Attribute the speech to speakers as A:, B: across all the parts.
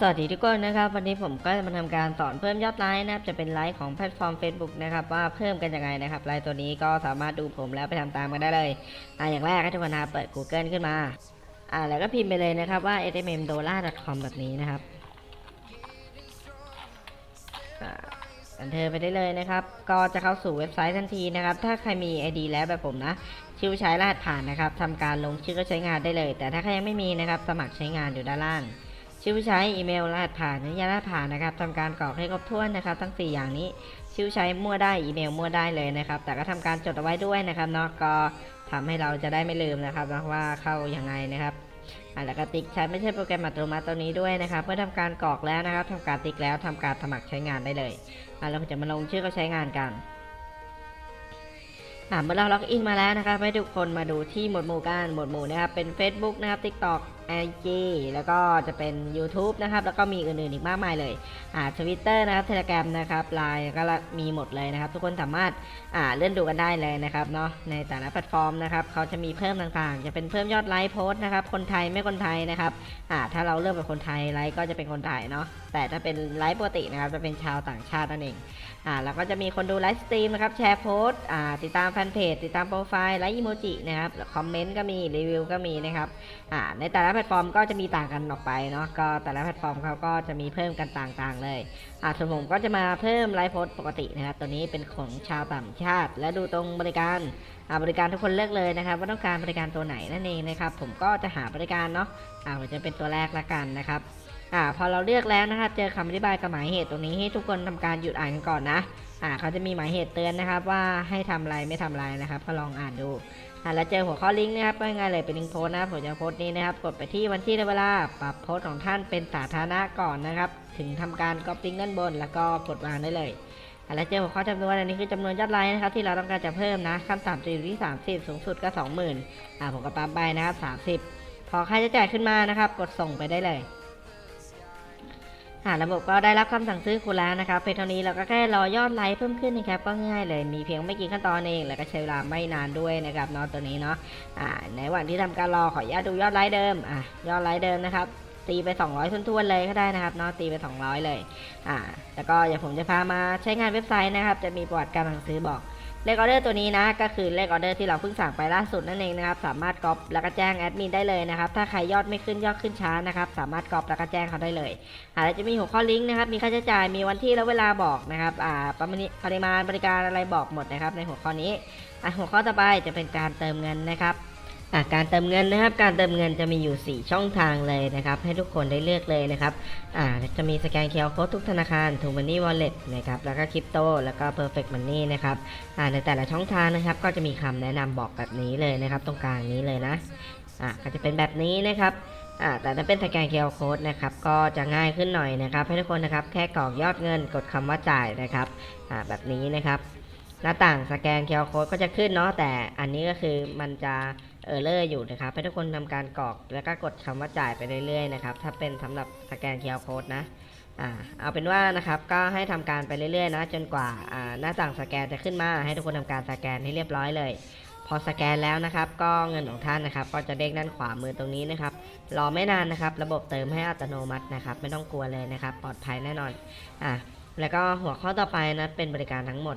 A: สวัสดีทุกคนนะครับวันนี้ผมก็จะมาทำการสอนเพิ่มยอดไลค์นะครับจะเป็นไลค์ของแพลตฟอร์ม Facebook นะครับว่าเพิ่มกันยังไงนะครับไลค์ตัวนี้ก็สามารถดูผมแล้วไปทำตามกันได้เลยอ่าอย่างแรกให้ทุกคนนะครับเปิด Google ขึ้นมาอ่าแล้วก็พิมพ์ไปเลยนะครับว่า smmdollar.com แบบนี้นะครับอันเธอไปได้เลยนะครับ ก็จะเข้าสู่เว็บไซต์ทันทีนะครับ ถ้าใครมี ID แล้วแบบผมนะ ชื่อใช้รหัสผ่านนะครับทำการลงชื่อก็ใช้งานได้เลย แต่ถ้าใครยังไม่มีนะครับ สมัครใช้งานอยู่ด้านล่าง ชื่อผู้ใช้อีเมลรหัสผ่านนิยามรหัสผ่านนะครับทำการกรอกให้ครบถ้วนนะครับทั้ง 4 อย่างนี้ชื่อใช้มั่วได้อีเมลมั่วได้เลยนะครับ แต่ก็ทำการจดเอาไว้ด้วยนะครับเนาะก็ทำให้เราจะได้ไม่ลืมนะครับว่าเข้ายังไงนะครับแล้วก็ติ๊กใช้ไม่ใช่โปรแกรมอัตโนมัติตัวนี้ด้วยนะครับเมื่อทำการกรอกแล้วนะครับทำการติ๊กแล้วทำการสมัครใช้งานได้เลยเราจะมาลงชื่อเขาใช้งานกันเมื่อเราล็อกอินมาแล้วนะครับให้ทุกคนมาดูที่หมวดหมู่กันหมวดหมู่นะครับเป็น Facebook นะครับ TikTok IG แล้วก็จะเป็น YouTube นะครับ แล้วก็มีอื่นๆอีกมากมายเลยอ่า Twitter นะครับ Telegram นะครับ Line ก็มีหมดเลยนะครับ ทุกคนสามารถอ่าเลื่อนดูกันได้เลยนะครับเนาะในแต่ละแพลตฟอร์มนะครับเขาจะมีเพิ่มต่างๆ จะเป็นเพิ่มยอดไลค์โพสต์นะครับคนไทยไม่คนไทยนะครับอ่าถ้าเราเลือกเป็นคนไทยไลค์ก็จะเป็นคนไทยเนาะแต่ถ้าเป็นไลค์ปกตินะครับจะเป็นชาวต่างชาตินั่นเองอ่าแล้วก็จะมีคนดูไลฟ์สตรีมนะครับแชร์โพสต์อ่าติดตามแฟนเพจติดตามโปรไฟล์ไลค์อีโมจินะครับคอมเมนต์ก็มีรีวิวก็มีนะครับอ่าในแต่ละแพลตฟอร์มก็จะมีต่างกันออกไปเนาะก็แต่ละแพลตฟอร์มเขาก็จะมีเพิ่มกันต่างๆเลยอ่าส่วนผมก็จะมาเพิ่มไลฟ์โพสปกตินะครับตัวนี้เป็นของชาวต่างชาติ และดูตรงบริการอ่าบริการทุกคนเลือกเลยนะครับว่าต้องการบริการตัวไหนนั่นเองนะครับผมก็จะหาบริการเนาะอ่าผมจะเป็นตัวแรกละกันนะครับ อ่าพอเราเลือกแล้วนะครับ เจอคำอธิบายกับหมายเหตุตรงนี้ให้ทุกคนทำการหยุดอ่านกันก่อนนะอ่าเขาจะมีหมายเหตุเตือนนะครับ ว่าให้ทำอะไรไม่ทำอะไรนะครับ ก็ลองอ่านดูอ่าแล้วเจอหัวข้อลิงก์นะครับก็ง่ายๆเลยเป็นลิงก์โพสนะผมจะโพสต์นี้นะครับ กดไปที่วันที่และเวลาปรับโพสต์ของท่านเป็นสาธารณะก่อนนะครับ ถึงทำการก๊อปลิงก์ด้านบน แล้วก็กดวางได้เลยอ่าแล้วเจอหัวข้อจำนวนอันนี้คือจำนวนยอดไลค์นะครับที่เราต้องการจะเพิ่มนะขั้นต่ำจะอยู่ที่ 30 สูงสุดก็ 20,000อ่าผมก็ปั๊มไปนะครับ 30 พอค่าใช้จ่ายขึ้นมานะครับ กดส่งไปได้เลย อ่าระบบก็ได้รับคำสั่งซื้อคุณแล้วนะครับเป็นเท่านี้เราก็แค่รอยอดไลค์เพิ่มขึ้นนะครับก็ง่ายเลยมีเพียงไม่กี่ขั้นตอนเอง แล้วก็ใช้เวลาไม่นานด้วยนะครับเนาะตัวนี้เนาะอ่าในว่างที่ทำการรอขออนุญาตดูยอดไลค์เดิมอะยอดไลค์เดิมนะครับตีไป 200ทุนๆเลยก็ได้นะครับเนาะตีไป 200 เลยอ่าแล้วก็เดี๋ยวผมจะพามาใช้งานเว็บไซต์นะครับ จะมีประวัติการสั่งซื้อบอก เลขออเดอร์ตัวนี้นะก็คือเลขออเดอร์ที่เราเพิ่งสั่งไปล่าสุดนั่นเองนะครับสามารถก๊อปแล้วก็แจ้งแอดมินได้เลยนะครับถ้าใครยอดไม่ขึ้นยอดขึ้นช้านะครับสามารถก๊อปแล้วก็แจ้งเขาได้เลยอ่าจจะมีหัวข้อลิงก์นะครับมีค่าใช้จ่ายมีวันที่และเวลาบอกนะครับอ่าประมาณปริมาณบริการอะไรบอกหมดนะครับในหัวข้อนี้อ่าหัวข้อต่อไปจะเป็นการเติมเงินนะครับ การเติมเงินนะครับ การเติมเงินจะมีอยู่ 4 ช่องทางเลยนะครับ ให้ทุกคนได้เลือกเลยนะครับจะมีสแกนเคอร์โค้ดทุกธนาคารทูมันนี่วอลเล็ตนะครับ แล้วก็คริปโต แล้วก็ Perfect Money นนี่นะครับในแต่ละช่องทางนะครับ ก็จะมีคำแนะนำบอกแบบนี้เลยนะครับ ตรงกลางนี้เลยนะอ่าก็จะเป็นแบบนี้นะครับอ่าแต่ถ้าเป็นสแกนเคอร์โค้ดนะครับ ก็จะง่ายขึ้นหน่อยนะครับ ให้ทุกคนนะครับ แค่กรอกยอดเงิน กดคำว่าจ่ายนะครับอ่าแบบนี้นะครับ หน้าต่างสแกนเคอร์โค้ดก็จะขึ้นเนาะแต่อันนี้ก็คือมันจะเออร์เลอร์อยู่นะครับให้ทุกคนทำการกรอกแล้วก็กดคำว่าจ่ายไปเรื่อยๆนะครับถ้าเป็นสำหรับสแกนเคอร์โค้ดนะอ่าเอาเป็นว่านะครับก็ให้ทำการไปเรื่อยๆนะจนกว่าอ่าหน้าต่างสแกนจะขึ้นมาให้ทุกคนทำการสแกนให้เรียบร้อยเลย พอสแกนแล้วนะครับ ก็เงินของท่านนะครับ ก็จะเด้งด้านขวามือตรงนี้นะครับรอไม่นานนะครับ ระบบเติมให้อัตโนมัตินะครับ ไม่ต้องกลัวเลยนะครับ ปลอดภัยแน่นอนอะแล้วก็หัวข้อต่อไปนะเป็นบริการทั้งหมด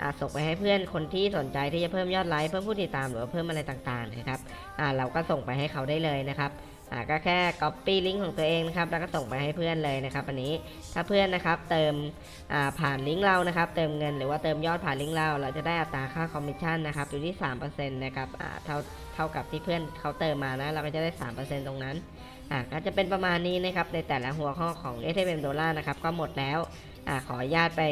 A: อ่าส่งไปให้เพื่อนคนที่สนใจที่จะเพิ่มยอดไลค์เพิ่มผู้ติดตามหรือเพิ่มอะไรต่างๆนะครับอ่าเราก็ส่งไปให้เขาได้เลยนะครับอ่าก็แค่ copy ลิงก์ของตัวเองนะครับแล้วก็ส่งไปให้เพื่อนเลยนะครับ อันนี้ถ้าเพื่อนนะครับเติมอ่าผ่านลิงก์เรานะครับ เติมเงินหรือว่าเติมยอดผ่านลิงก์เราเราจะได้อัตราค่าคอมมิชชั่นนะครับอยู่ที่3%นะครับอ่าเท่าเท่ากับที่เพื่อนเขาเติมมานะเราก็จะได้ 3%ตรงนั้นอะก็จะเป็นประมาณนี้นะครับในแต่ละหัวข้อของ s m d o l l a r นะครับก็หมดแล้วอะขออนุญาตไป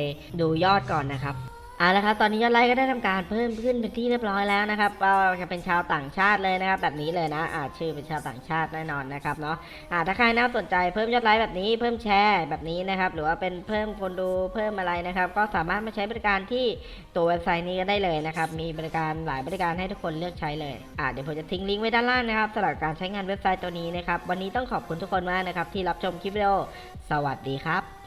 A: ดูยอดก่อนนะครับ เอาละครับตอนนี้ยอดไลค์ก็ได้ทำการเพิ่มขึ้นเป็นที่เรียบร้อยแล้วนะครับก็จะเป็นชาวต่างชาติเลยนะครับ แบบนี้เลยนะอาชื่อเป็นชาวต่างชาติแน่นอนนะครับเนาะอ่าถ้าใครน่าสนใจเพิ่มยอดไลค์แบบนี้ เพิ่มแชร์แบบนี้นะครับ หรือว่าเป็นเพิ่มคนดูเพิ่มอะไรนะครับ ก็สามารถมาใช้บริการที่ตัวเว็บไซต์นี้ก็ได้เลยนะครับ มีบริการหลายบริการให้ทุกคนเลือกใช้เลยอ่าเดี๋ยวผมจะทิ้งลิงก์ไว้ด้านล่างนะครับสำหรับการใช้งานเว็บไซต์ตัวนี้นะครับ วันนี้ต้องขอบคุณทุกคนมากนะครับที่รับชมคลิปวิดีโอสวัสดีครับ